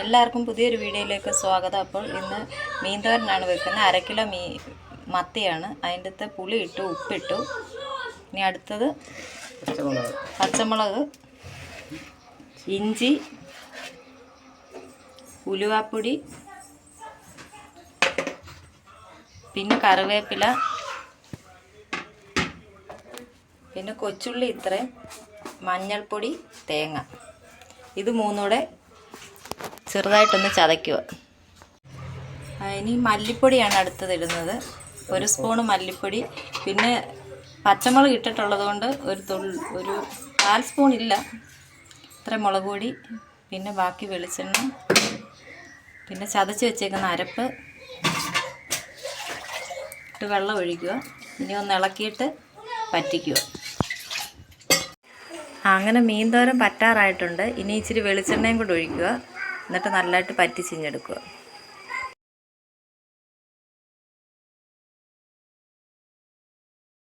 എല്ലാവർക്കും പുതിയൊരു വീഡിയോയിലേക്ക് സ്വാഗതം. അപ്പോൾ ഇന്ന് മീൻതോരനാണ് വെക്കുന്നത്. അര കിലോ മീ മത്തിയാണ്. അതിന്റെ പുളി ഇട്ടു ഉപ്പിട്ടു. ഇനി അടുത്തത് പച്ചമുളക് ഇഞ്ചി ഉലുവാപ്പൊടി പിന്നെ കറിവേപ്പില പിന്നെ കൊച്ചുള്ളി ഇത്രയും മഞ്ഞൾപ്പൊടി തേങ്ങ. ഇത് മൂന്നൂടെ ചെറുതായിട്ടൊന്ന് ചതയ്ക്കുക. ഇനി മല്ലിപ്പൊടിയാണ് അടുത്തത് ഇടുന്നത്. ഒരു സ്പൂണ് മല്ലിപ്പൊടി. പിന്നെ പച്ചമുളക് ഇട്ടിട്ടുള്ളത് കൊണ്ട് ഒരു തുള്ളി ഒരു കാൽ സ്പൂൺ ഇല്ല. ഇത്ര മുളക് പൊടി പിന്നെ ബാക്കി വെളിച്ചെണ്ണ പിന്നെ ചതച്ച് വെച്ചേക്കുന്ന അരപ്പ്. ഇട്ട് വെള്ളം ഒഴിക്കുക. ഇനി ഒന്ന് ഇളക്കിയിട്ട് പറ്റിക്കുക അങ്ങനെ മീൻതോരൻ പറ്റാറായിട്ടുണ്ട്. ഇനി ഇച്ചിരി വെളിച്ചെണ്ണയും കൂടെ ഒഴിക്കുക. എന്നിട്ട് നല്ലതായിട്ട് പറ്റിച്ചിഞ്ഞെടുക്കുക